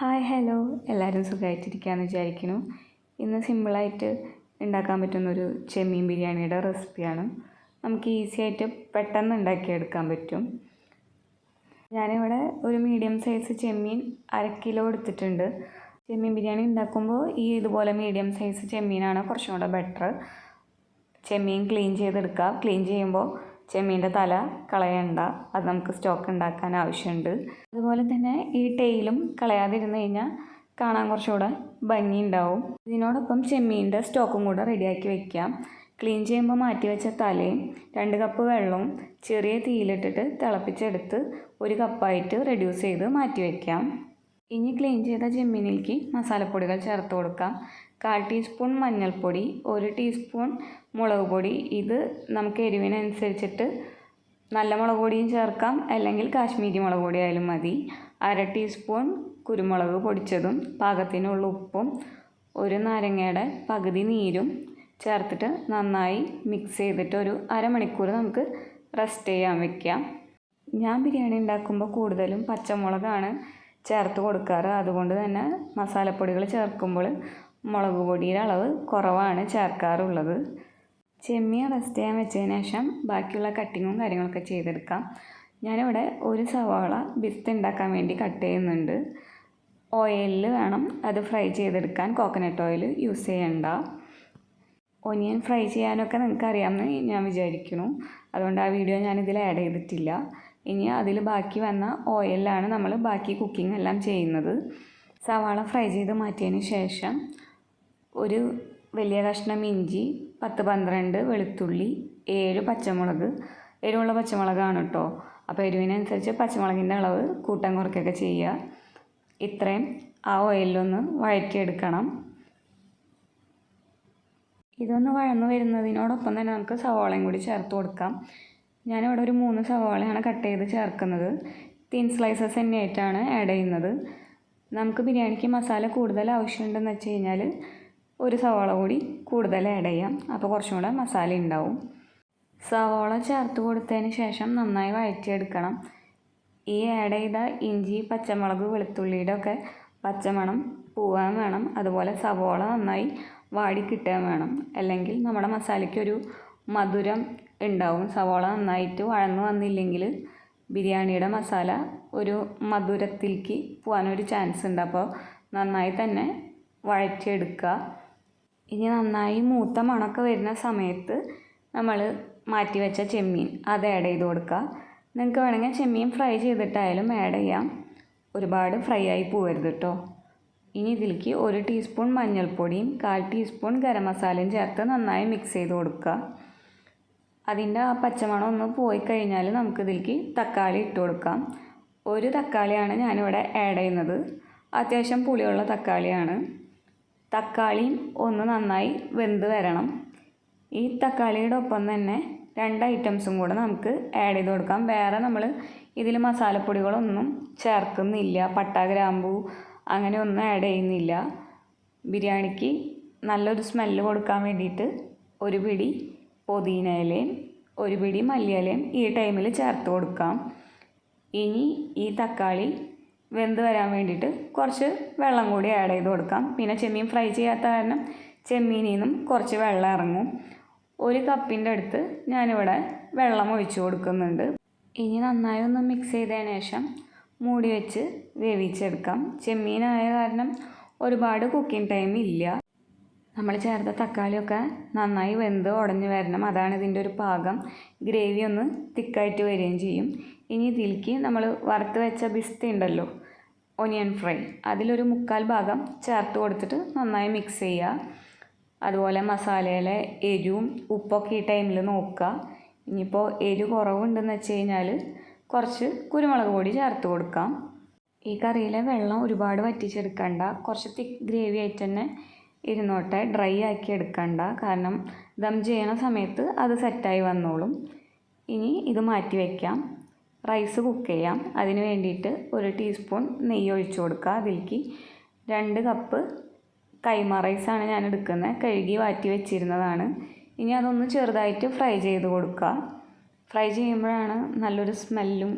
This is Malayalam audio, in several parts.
Hi hello. എല്ലാവരും സുഖമായിട്ടിരിക്കുകയെന്ന് വിചാരിക്കുന്നു. ഇന്ന് സിമ്പിളായിട്ട് ഉണ്ടാക്കാൻ പറ്റുന്ന ഒരു ചെമ്മീൻ ബിരിയാണിയുടെ റെസിപ്പിയാണ്. നമുക്ക് ഈസി ആയിട്ട് പെട്ടെന്ന് ഉണ്ടാക്കിയെടുക്കാൻ പറ്റും. ഞാനിവിടെ ഒരു മീഡിയം സൈസ് ചെമ്മീൻ അര കിലോ എടുത്തിട്ടുണ്ട്. ചെമ്മീൻ ബിരിയാണി ഉണ്ടാക്കുമ്പോൾ ഈ ഇതുപോലെ മീഡിയം സൈസ് ചെമ്മീനാണ് കുറച്ചും കൂടെ ബെറ്റർ ചെമ്മീൻ ക്ലീൻ ചെയ്തെടുക്കുക. ക്ലീൻ ചെയ്യുമ്പോൾ ചെമ്മീന്റെ തല കളയണ്ട. അത് നമുക്ക് സ്റ്റോക്ക് ഉണ്ടാക്കാൻ ആവശ്യമുണ്ട്. അതുപോലെ തന്നെ ഈ ടെയിലും കളയാതിരുന്ന് കഴിഞ്ഞാൽ കാണാൻ കുറച്ചുകൂടെ ഭംഗി ഉണ്ടാവും ഇതിനോടൊപ്പം ചെമ്മീന്റെ സ്റ്റോക്കും കൂടെ റെഡിയാക്കി വെക്കാം. ക്ലീൻ ചെയ്യുമ്പോൾ മാറ്റി വെച്ച തലയും രണ്ട് കപ്പ് വെള്ളവും ചെറിയ തീയിലിട്ടിട്ട് തിളപ്പിച്ചെടുത്ത് ഒരു കപ്പായിട്ട് റെഡ്യൂസ് ചെയ്ത് മാറ്റി വയ്ക്കാം ഇനി ക്ലീൻ ചെയ്ത ചെമ്മീനിലേക്ക് മസാലപ്പൊടികൾ ചേർത്ത് കൊടുക്കാം. കാൽ ടീസ്പൂൺ മഞ്ഞൾപ്പൊടി ഒരു ടീസ്പൂൺ മുളക് പൊടി. ഇത് നമുക്ക് എരിവിനനുസരിച്ചിട്ട് നല്ല മുളക് പൊടിയും ചേർക്കാം. അല്ലെങ്കിൽ കാശ്മീരി മുളക് പൊടി ആയാലും മതി. അര ടീസ്പൂൺ കുരുമുളക് പൊടിച്ചതും പാകത്തിനുള്ള ഉപ്പും ഒരു നാരങ്ങയുടെ പകുതി നീരും ചേർത്തിട്ട് നന്നായി മിക്സ് ചെയ്തിട്ട് ഒരു അരമണിക്കൂർ നമുക്ക് റെസ്റ്റ് ചെയ്യാൻ വെക്കാം. ഞാൻ ബിരിയാണി ഉണ്ടാക്കുമ്പോൾ കൂടുതലും പച്ചമുളകാണ് ചേർത്ത് കൊടുക്കാറ്. അതുകൊണ്ട് തന്നെ മസാലപ്പൊടികൾ ചേർക്കുമ്പോൾ മുളക് പൊടിയുടെ അളവ് കുറവാണ് ചേർക്കാറുള്ളത്. ചെമ്മീൻ റെസ്റ്റ് ചെയ്യാൻ വെച്ചതിന് ശേഷം ബാക്കിയുള്ള കട്ടിങ്ങും കാര്യങ്ങളൊക്കെ ചെയ്തെടുക്കാം. ഞാനിവിടെ ഒരു സവാള ബിസ്ത് ഉണ്ടാക്കാൻ വേണ്ടി കട്ട് ചെയ്യുന്നുണ്ട്. ഓയിലിൽ വേണം അത് ഫ്രൈ ചെയ്തെടുക്കാൻ. കോക്കനട്ട് ഓയിൽ യൂസ് ചെയ്യണ്ട. ഒനിയൻ ഫ്രൈ ചെയ്യാനൊക്കെ നിങ്ങൾക്ക് അറിയാമെന്ന് ഞാൻ വിചാരിക്കുന്നു. അതുകൊണ്ട് ആ വീഡിയോ ഞാനിതിൽ ആഡ് ചെയ്തിട്ടില്ല. ഇനി അതിൽ ബാക്കി വന്ന ഓയിലാണ് നമ്മൾ ബാക്കി കുക്കിംഗ് എല്ലാം ചെയ്യുന്നത്. സവാള ഫ്രൈ ചെയ്ത് മാറ്റിയതിന് ശേഷം ഒരു വലിയ കഷ്ണം ഇഞ്ചി പത്ത് പന്ത്രണ്ട് വെളുത്തുള്ളി ഏഴ് പച്ചമുളക്. എരിവുള്ള പച്ചമുളകാണ് കേട്ടോ അപ്പോൾ എരിവിനനുസരിച്ച് പച്ചമുളകിന്റെ അളവ് കൂട്ടം കുറയ്ക്കുകയൊക്കെ ചെയ്യുക. ഇത്രയും ആ ഓയിലൊന്ന് വഴറ്റിയെടുക്കണം. ഇതൊന്ന് വഴന്നു വരുന്നതിനോടൊപ്പം തന്നെ നമുക്ക് സവാളയും കൂടി ചേർത്ത് കൊടുക്കാം. ഞാനിവിടെ ഒരു മൂന്ന് സവാളയാണ് കട്ട് ചെയ്ത് ചേർക്കുന്നത്. തിൻ സ്ലൈസസ് തന്നെയായിട്ടാണ് ആഡ് ചെയ്യുന്നത്. നമുക്ക് ബിരിയാണിക്ക് മസാല കൂടുതൽ ആവശ്യമുണ്ടെന്ന് വെച്ച് കഴിഞ്ഞാൽ ഒരു സവാള കൂടി കൂടുതൽ ആഡ് ചെയ്യാം. അപ്പോൾ കുറച്ചും കൂടെ മസാല ഉണ്ടാവും. സവാള ചേർത്ത് കൊടുത്തതിന് ശേഷം നന്നായി വഴറ്റിയെടുക്കണം. ഈ ആഡ് ചെയ്ത ഇഞ്ചി പച്ചമുളക് വെളുത്തുള്ളിയുടെ ഒക്കെ പച്ചമണം പോവാൻ വേണം. അതുപോലെ സവാള നന്നായി വാടി കിട്ടാൻ വേണം. അല്ലെങ്കിൽ നമ്മുടെ മസാലയ്ക്കൊരു മധുരം ഉണ്ടാവും. സവോള നന്നായിട്ട് വഴന്നു വന്നില്ലെങ്കിൽ ബിരിയാണിയുടെ മസാല ഒരു മധുരത്തിലേക്ക് പോകാനൊരു ചാൻസ് ഉണ്ട്. അപ്പോൾ നന്നായി തന്നെ വഴറ്റിയെടുക്കുക. ഇനി നന്നായി മൂത്ത മണമൊക്കെ വരുന്ന സമയത്ത് നമ്മൾ മാറ്റി വെച്ച ചെമ്മീൻ അത് ആഡ് ചെയ്ത് കൊടുക്കുക. നിങ്ങൾക്ക് വേണമെങ്കിൽ ചെമ്മീൻ ഫ്രൈ ചെയ്തിട്ടായാലും ആഡ് ചെയ്യാം. ഒരുപാട് ഫ്രൈ ആയി പോകരുത് കേട്ടോ ഇനി ഇതിലേക്ക് ഒരു ടീസ്പൂൺ മഞ്ഞൾപ്പൊടിയും കാൽ ടീസ്പൂൺ ഗരം മസാലയും ചേർത്ത് നന്നായി മിക്സ് ചെയ്ത് കൊടുക്കുക. അതിന്റെ ആ പച്ചമണം ഒന്ന് പോയി കഴിഞ്ഞാൽ നമുക്ക് ഇതിലേക്ക് തക്കാളി ഇട്ട് കൊടുക്കാം. ഒരു തക്കാളിയാണ് ഞാനിവിടെ ആഡ് ചെയ്യുന്നത്. അത്യാവശ്യം പുളിയുള്ള തക്കാളിയാണ്. തക്കാളിയും ഒന്ന് നന്നായി വെന്ത് വരണം. ഈ തക്കാളിയുടെ ഒപ്പം തന്നെ രണ്ട് ഐറ്റംസും കൂടെ നമുക്ക് ആഡ് ചെയ്ത് കൊടുക്കാം. വേറെ നമ്മൾ ഇതിൽ മസാലപ്പൊടികളൊന്നും ചേർക്കുന്നില്ല. പട്ട ഗ്രാമ്പു അങ്ങനെ ഒന്നും ആഡ് ചെയ്യുന്നില്ല. ബിരിയാണിക്ക് നല്ലൊരു സ്മെല്ല് കൊടുക്കാൻ വേണ്ടിയിട്ട് ഒരു പിടി പുതിന ഇലയും ഒരു പിടി മല്ലിയിലയും ഈ ടൈമിൽ ചേർത്ത് കൊടുക്കാം. ഇനി ഈ തക്കാളി വെന്ത് വരാൻ വേണ്ടിയിട്ട് കുറച്ച് വെള്ളം കൂടി ആഡ് ചെയ്ത് കൊടുക്കാം. പിന്നെ ചെമ്മീൻ ഫ്രൈ ചെയ്യാത്ത കാരണം ചെമ്മീനിൽ നിന്നും കുറച്ച് വെള്ളം ഇറങ്ങും. ഒരു കപ്പിന്റെ അടുത്ത് ഞാനിവിടെ വെള്ളം ഒഴിച്ച് കൊടുക്കുന്നുണ്ട്. ഇനി നന്നായി ഒന്ന് മിക്സ് ചെയ്തതിന് ശേഷം മൂടി വെച്ച് വേവിച്ചെടുക്കാം. ചെമ്മീനായ കാരണം ഒരുപാട് കുക്കിംഗ് ടൈം ഇല്ല. നമ്മൾ ചേർത്ത തക്കാളിയൊക്കെ നന്നായി വെന്ത് ഉടഞ്ഞ് വരണം. അതാണ് ഇതിന്റെ ഒരു പാകം. ഗ്രേവി ഒന്ന് തിക്കായിട്ട് വരികയും ചെയ്യും. ഇനി ഇതിലേക്ക് നമ്മൾ വറുത്ത് വെച്ച ബിസ്തി ഉണ്ടല്ലോ ഒനിയൻ ഫ്രൈ അതിലൊരു മുക്കാൽ ഭാഗം ചേർത്ത് കൊടുത്തിട്ട് നന്നായി മിക്സ് ചെയ്യുക. അതുപോലെ മസാലയിലെ എരിവും ഉപ്പൊക്കെ ഈ ടൈമിൽ നോക്കുക. ഇനിയിപ്പോൾ എരി കുറവുണ്ടെന്ന് വെച്ച് കഴിഞ്ഞാൽ കുറച്ച് കുരുമുളക് പൊടി ചേർത്ത് കൊടുക്കാം. ഈ കറിയിലെ വെള്ളം ഒരുപാട് വറ്റിച്ചെടുക്കണ്ട. കുറച്ച് തിക്ക് ഗ്രേവി ആയിട്ട് തന്നെ ഇരുന്നോട്ടെ ഡ്രൈ ആക്കി എടുക്കണ്ട. കാരണം ദം ചെയ്യണ സമയത്ത് അത് സെറ്റായി വന്നോളും. ഇനി ഇത് മാറ്റി വയ്ക്കാം റൈസ് കുക്ക് ചെയ്യാം. അതിന് വേണ്ടിയിട്ട് ഒരു ടീസ്പൂൺ നെയ്യ് ഒഴിച്ചു കൊടുക്കുക. അതിലേക്ക് രണ്ട് കപ്പ് കൈമ റൈസാണ് ഞാൻ എടുക്കുന്നത്. കഴുകി വാറ്റി വെച്ചിരുന്നതാണ്. ഇനി അതൊന്ന് ചെറുതായിട്ട് ഫ്രൈ ചെയ്ത് കൊടുക്കുക. ഫ്രൈ ചെയ്യുമ്പോഴാണ് നല്ലൊരു സ്മെല്ലും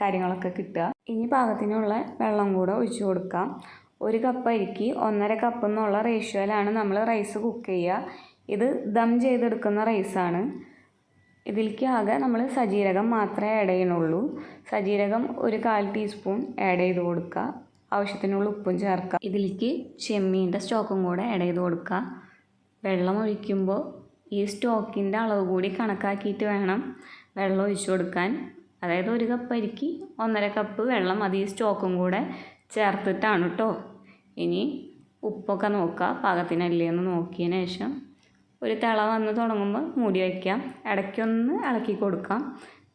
കാര്യങ്ങളൊക്കെ കിട്ടുക. ഇനി പാകത്തിനുള്ള വെള്ളം കൂടെ ഒഴിച്ചു കൊടുക്കാം. ഒരു കപ്പ് അരിക്ക് ഒന്നര കപ്പ് എന്നുള്ള റേഷ്യോയിലാണ് നമ്മൾ റൈസ് കുക്ക് ചെയ്യുക. ഇത് ദം ചെയ്തെടുക്കുന്ന റൈസാണ് ഇതിലേക്ക് ആകെ നമ്മൾ സജീരകം മാത്രമേ ആഡ് ചെയ്യണുള്ളൂ. സജീരകം ഒരു കാൽ ടീസ്പൂൺ ആഡ് ചെയ്ത് കൊടുക്കുക. ആവശ്യത്തിനുള്ള ഉപ്പും ചേർക്കുക. ഇതിലേക്ക് ചെമ്മീന്റെ സ്റ്റോക്കും കൂടെ ആഡ് ചെയ്ത് കൊടുക്കുക. വെള്ളം ഒഴിക്കുമ്പോൾ ഈ സ്റ്റോക്കിന്റെ അളവ് കൂടി കണക്കാക്കിയിട്ട് വേണം വെള്ളം ഒഴിച്ചു കൊടുക്കാൻ. അതായത് ഒരു കപ്പ് അരിക്ക് ഒന്നര കപ്പ് വെള്ളം അത് ഈ സ്റ്റോക്കും കൂടെ ചേർത്തിട്ടാണ് കേട്ടോ ഇനി ഉപ്പൊക്കെ നോക്കുക. പാകത്തിനല്ലേ എന്ന് നോക്കിയതിന് ശേഷം ഒരു തിള വന്ന് തുടങ്ങുമ്പോൾ മൂടി വയ്ക്കാം. ഇടയ്ക്കൊന്ന് ഇളക്കി കൊടുക്കാം.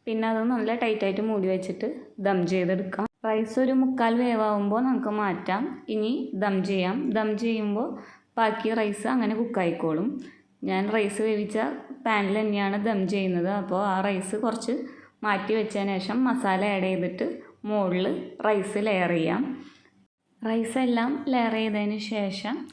പിന്നെ അത് നല്ല ടൈറ്റായിട്ട് മൂടി വെച്ചിട്ട് ദം ചെയ്തെടുക്കാം. റൈസ് ഒരു മുക്കാൽ വേവാകുമ്പോൾ നമുക്ക് മാറ്റാം. ഇനി ദം ചെയ്യാം. ദം ചെയ്യുമ്പോൾ ബാക്കി റൈസ് അങ്ങനെ കുക്കായിക്കോളും ഞാൻ റൈസ് വേവിച്ച പാനിൽ തന്നെയാണ് ദം ചെയ്യുന്നത്. അപ്പോൾ ആ റൈസ് കുറച്ച് മാറ്റി വെച്ചതിന് ശേഷം മസാല ആഡ് ചെയ്തിട്ട് മുകളിൽ റൈസ് ലെയർ ചെയ്യാം. റൈസ് എല്ലാം ലെയർ ചെയ്തതിന് ശേഷം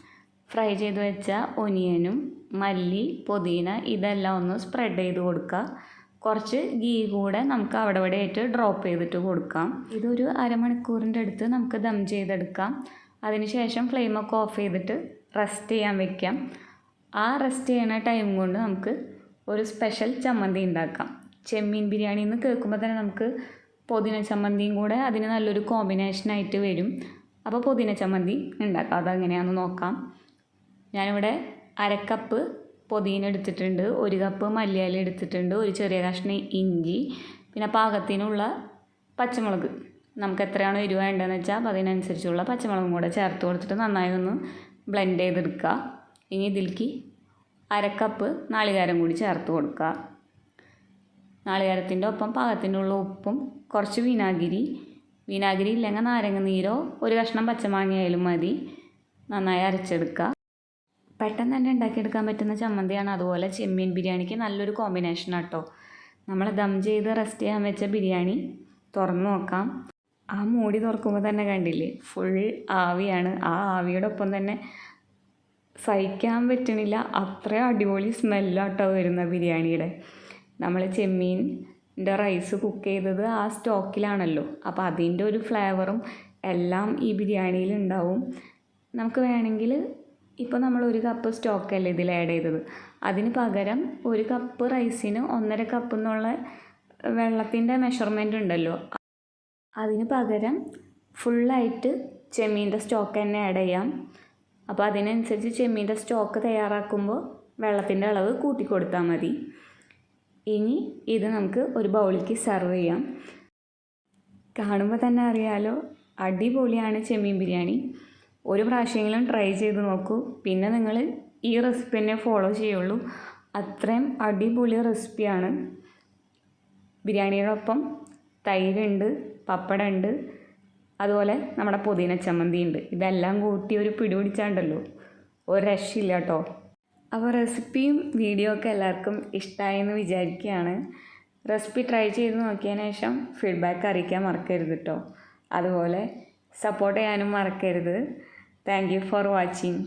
ഫ്രൈ ചെയ്ത് വെച്ച ഒനിയനും മല്ലി പുതിന ഇതെല്ലാം ഒന്ന് സ്പ്രെഡ് ചെയ്ത് കൊടുക്കുക കുറച്ച് ഗീ കൂടെ നമുക്ക് അവിടെ ഇവിടെ ആയിട്ട് ഡ്രോപ്പ് ചെയ്തിട്ട് കൊടുക്കാം. ഇതൊരു അരമണിക്കൂറിന്റെ അടുത്ത് നമുക്ക് ദം ചെയ്തെടുക്കാം. അതിനുശേഷം ഫ്ലെയിമൊക്കെ ഓഫ് ചെയ്തിട്ട് റെസ്റ്റ് ചെയ്യാൻ വെക്കാം. ആ റെസ്റ്റ് ചെയ്യുന്ന ടൈം കൊണ്ട് നമുക്ക് ഒരു സ്പെഷ്യൽ ചമ്മന്തി ഉണ്ടാക്കാം. ചെമ്മീൻ ബിരിയാണി എന്ന് കേൾക്കുമ്പോൾ തന്നെ നമുക്ക് പുതിന ചമ്മന്തിയും കൂടെ അതിന് നല്ലൊരു കോമ്പിനേഷനായിട്ട് വരും. അപ്പോൾ പുതിന ചമ്മന്തി ഉണ്ടാക്കാം. അതെങ്ങനെയാണെന്ന് നോക്കാം. ഞാനിവിടെ അരക്കപ്പ് പുതിന എടുത്തിട്ടുണ്ട്. ഒരു കപ്പ് മല്ലിയില എടുത്തിട്ടുണ്ട്. ഒരു ചെറിയ കഷ്ണം ഇഞ്ചി. പിന്നെ പാകത്തിനുള്ള പച്ചമുളക്. നമുക്ക് എത്രയാണോ എരിവ് വേണ്ടതെന്ന് വെച്ചാൽ അപ്പോൾ അതിനനുസരിച്ചുള്ള പച്ചമുളകും കൂടെ ചേർത്ത് കൊടുത്തിട്ട് നന്നായി ഒന്ന് ബ്ലെൻഡ് ചെയ്തെടുക്കുക. ഇനി ഇതിലേക്ക് അരക്കപ്പ് നാളികേരം കൂടി ചേർത്ത് കൊടുക്കുക. നാളികേരത്തിന്റെ ഒപ്പം പാകത്തിനുള്ള ഉപ്പും കുറച്ച് വിനാഗിരി വിനാഗിരി ഇല്ലെങ്കിൽ നാരങ്ങ നീരോ ഒരു കഷ്ണം പച്ചമാങ്ങയായാലും മതി. നന്നായി അരച്ചെടുക്കുക പെട്ടെന്ന് തന്നെ ഉണ്ടാക്കിയെടുക്കാൻ പറ്റുന്ന ചമ്മന്തിയാണ് അതുപോലെ ചെമ്മീൻ ബിരിയാണിക്ക് നല്ലൊരു കോമ്പിനേഷൻ കേട്ടോ നമ്മൾ ദം ചെയ്ത് റെസ്റ്റ് ചെയ്യാൻ വെച്ച ബിരിയാണി തുറന്നു നോക്കാം. ആ മൂടി തുറക്കുമ്പോൾ തന്നെ കണ്ടില്ലേ ഫുൾ ആവിയാണ്. ആ ആവിയുടെ ഒപ്പം തന്നെ സഹിക്കാൻ പറ്റണില്ല. അത്രയും അടിപൊളി സ്മെല്ലാട്ടോ വരുന്ന ബിരിയാണിയുടെ. നമ്മൾ ചെമ്മീന്റെ റൈസ് കുക്ക് ചെയ്തത് ആ സ്റ്റോക്കിലാണല്ലോ. അപ്പോൾ അതിന്റെ ഒരു ഫ്ലേവറും എല്ലാം ഈ ബിരിയാണിയിൽ ഉണ്ടാവും. നമുക്ക് വേണമെങ്കിൽ ഇപ്പോൾ നമ്മൾ ഒരു കപ്പ് സ്റ്റോക്കല്ലേ ഇതിൽ ആഡ് ചെയ്തത്. അതിന് പകരം ഒരു കപ്പ് റൈസിന് ഒന്നര കപ്പ് എന്നുള്ള വെള്ളത്തിന്റെ മെഷർമെന്റ് ഉണ്ടല്ലോ. അതിന് പകരം ഫുള്ളായിട്ട് ചെമ്മീന്റെ സ്റ്റോക്ക് തന്നെ ആഡ് ചെയ്യാം. അപ്പോൾ അതിനനുസരിച്ച് ചെമ്മീന്റെ സ്റ്റോക്ക് തയ്യാറാക്കുമ്പോൾ വെള്ളത്തിന്റെ അളവ് കൂട്ടി കൊടുത്താൽ മതി. ഇനി ഇത് നമുക്ക് ഒരു ബൗളിലേക്ക് സെർവ് ചെയ്യാം. കാണുമ്പോൾ തന്നെ അറിയാലോ അടിപൊളിയാണ് ചെമ്മീൻ ബിരിയാണി. ഒരു പ്രാവശ്യമെങ്കിലും ട്രൈ ചെയ്ത് നോക്കൂ. പിന്നെ നിങ്ങൾ ഈ റെസിപ്പി തന്നെ ഫോളോ ചെയ്യുള്ളൂ. അത്രയും അടിപൊളി റെസിപ്പിയാണ്. ബിരിയാണിയോടൊപ്പം തൈരുണ്ട് പപ്പടമുണ്ട് അതുപോലെ നമ്മുടെ പുതിന ചമ്മന്തി ഉണ്ട് ഇതെല്ലാം കൂട്ടി ഒരു പിടി പിടിച്ചാണ്ടല്ലോ. ഒരു രക്ഷയില്ല കേട്ടോ. അപ്പോൾ റെസിപ്പിയും വീഡിയോ ഒക്കെ എല്ലാവർക്കും ഇഷ്ടമായെന്ന് വിചാരിക്കുകയാണ്. റെസിപ്പി ട്രൈ ചെയ്ത് നോക്കിയതിന് ശേഷം ഫീഡ്ബാക്ക് അറിയിക്കാൻ മറക്കരുത് കേട്ടോ അതുപോലെ സപ്പോർട്ട് ചെയ്യാനും മറക്കരുത്. Thank you for watching.